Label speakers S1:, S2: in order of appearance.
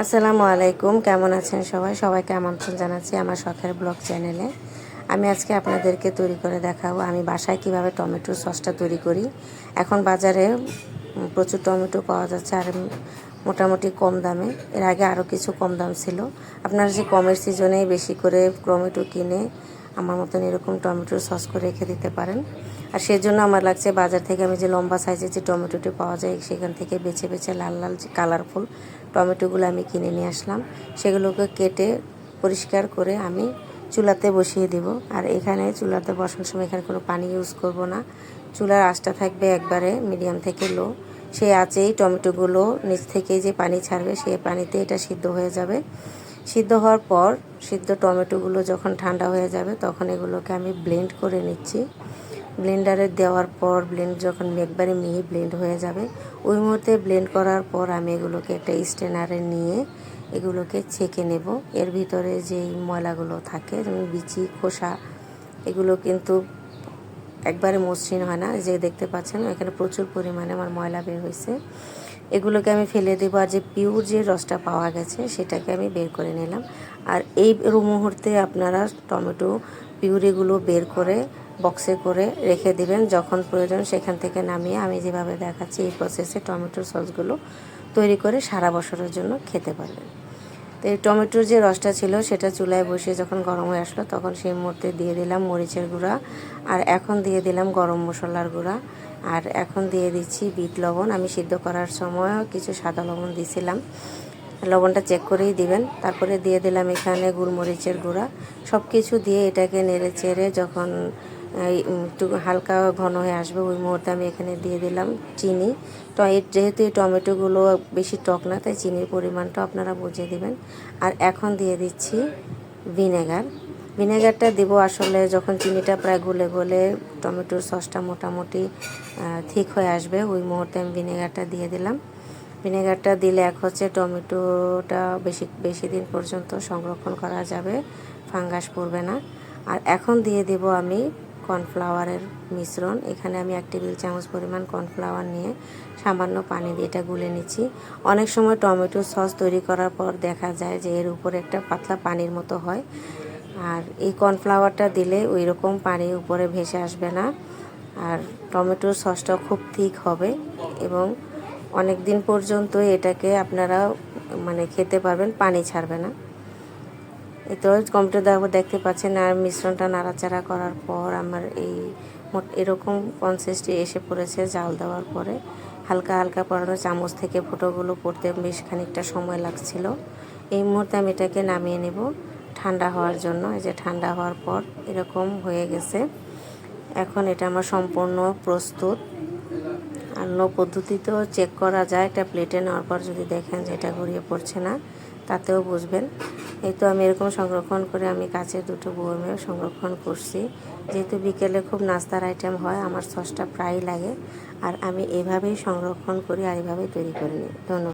S1: আসসালামু আলাইকুম। কেমন আছেন সবাই? সবাইকে আমন্ত্রণ জানাচ্ছি আমার শখের ব্লগ চ্যানেলে। আমি আজকে আপনাদেরকে তৈরি করে দেখাবো আমি বাসায় কীভাবে টমেটো সসটা তৈরি করি। এখন বাজারে প্রচুর টমেটো পাওয়া যাচ্ছে আর মোটামুটি কম দামে। এর আগে আরও কিছু কম দাম ছিল। আপনারা যে কমের সিজনে বেশি করে টমেটো কিনে আমার মতন এরকম টমেটোর সস করে রেখে দিতে পারেন। আর সেজন্য আমার লাগছে বাজার থেকে আমি যে লম্বা সাইজের যে টমেটোটি পাওয়া যায়, সেখান থেকে বেছে বেছে লাল লাল যে কালারফুল টমেটোগুলো আমি কিনে নিয়ে আসলাম। সেগুলোকে কেটে পরিষ্কার করে আমি চুলাতে বসিয়ে দিব। আর এখানে চুলাতে বসানোর সময় এখানে কোনো পানি ইউজ করব না। চুলার আঁচটা থাকবে একবারে মিডিয়াম থেকে লো সেই আঁচেই টমেটোগুলো নিচ থেকে যে পানি ছাড়বে, সেই পানিতে এটা সিদ্ধ হয়ে যাবে। সিদ্ধ হওয়ার পর সিদ্ধ টমেটোগুলো যখন ঠান্ডা হয়ে যাবে, তখন এগুলোকে আমি ব্লেন্ড করে নিচ্ছি। ব্লেন্ডারে দেওয়ার পর ব্লেন্ড যখন একবারে মিহি ব্লেন্ড হয়ে যাবে, ওই মুহূর্তে ব্লেন্ড করার পর আমি এগুলোকে একটা স্টেনারে নিয়ে এগুলোকে ছেঁকে নেব। এর ভিতরে যেই ময়লাগুলো থাকে, যেমন বিচি, খোসা, এগুলো কিন্তু একবারে মসৃণ হয় না। যে দেখতে পাচ্ছেন, এখানে প্রচুর পরিমাণে আমার ময়লা বের হয়েছে। এগুলোকে আমি ফেলে দেবো। আর যে পিওর যে রসটা পাওয়া গেছে, সেটাকে আমি বের করে নিলাম। আর এই মুহূর্তে আপনারা টমেটো পিউরিগুলো বের করে বক্সে করে রেখে দিবেন। যখন প্রয়োজন সেখান থেকে নামিয়ে আমি যেভাবে দেখাচ্ছি, এই প্রসেসে টমেটোর সসগুলো তৈরি করে সারা বছরের জন্য খেতে পারবেন। তো এই টমেটোর যে রসটা ছিল সেটা চুলায় বসিয়ে যখন গরম হয়ে আসলো, তখন সেই মুহূর্তে দিয়ে দিলাম মরিচের গুঁড়া। আর এখন দিয়ে দিলাম গরম মশলার গুঁড়া। আর এখন দিয়ে দিচ্ছি বিট লবণ। আমি সিদ্ধ করার সময়ও কিছু সাদা লবণ দিছিলাম। লবণটা চেক করেই দিবেন। তারপরে দিয়ে দিলাম এখানে গুলমরিচের গুঁড়া। সব কিছু দিয়ে এটাকে নেড়ে চেড়ে যখন একটু হালকা ঘন হয়ে আসবে, ওই মুহূর্তে আমি এখানে দিয়ে দিলাম চিনি। তো এর যেহেতু এই টমেটোগুলো বেশি টক না, তাই চিনির পরিমাণটা আপনারা বুঝিয়ে দেবেন। আর এখন দিয়ে দিচ্ছি ভিনেগার। ভিনেগারটা দেব আসলে যখন চিনিটা প্রায় গলে গলে টমেটোর সসটা মোটামুটি ঠিক হয়ে আসবে, ওই মুহূর্তে আমি ভিনেগারটা দিয়ে দিলাম। ভিনেগারটা দিলে এক হচ্ছে টমেটোটা বেশি বেশি দিন পর্যন্ত সংরক্ষণ করা যাবে, ফাঙ্গাস পড়বে না। আর এখন দিয়ে দেব আমি কর্নফ্লাওয়ারের মিশ্রণ। এখানে আমি এক টেবিল চামচ পরিমাণ কর্নফ্লাওয়ার নিয়ে সামান্য পানি দিয়ে এটা গুলে নিচ্ছি। অনেক সময় টমেটো সস তৈরি করার পর দেখা যায় যে এর উপরে একটা পাতলা পানির মতো হয়। আর এই কর্নফ্লাওয়ারটা দিলে ওই রকম পানি উপরে ভেসে আসবে না। আর টমেটোর সসটা খুব ঠিক হবে এবং অনেক দিন পর্যন্ত এটাকে আপনারা মানে খেতে পারবেন, পানি ছাড়বে না। তো কম্পিউটার দেখো দেখতে পাচ্ছেন আর মিশ্রণটা নাড়াচাড়া করার পর আমার এই এরকম কনসিস্টি এসে পড়েছে জাল দেওয়ার পরে। হালকা হালকা পড়ানো চামচ থেকে ফুটোগুলো পড়তে বেশ খানিকটা সময় লাগছিল। এই মুহূর্তে আমি এটাকে নামিয়ে নেব। ঠান্ডা হওয়ার জন্য, এই যে ঠান্ডা হওয়ার পর এরকম হয়ে গেছে। এখন এটা আমার সম্পূর্ণ প্রস্তুত। অন্য পদ্ধতিতেও চেক করা যায়। এটা প্লেটে নেওয়ার পর যদি দেখেন যে এটা গড়িয়ে পড়ছে না, তাতেও বুঝবেন। এই তো আমি এরকম সংরক্ষণ করে আমি কাছে দুটো বয়মেও সংরক্ষণ করছি। যেহেতু বিকেলে খুব নাস্তার আইটেম হয়, আমার সসটা প্রায় লাগে। আর আমি এভাবেই সংরক্ষণ করি আর এভাবেই তৈরি করে নিই। ধন্যবাদ।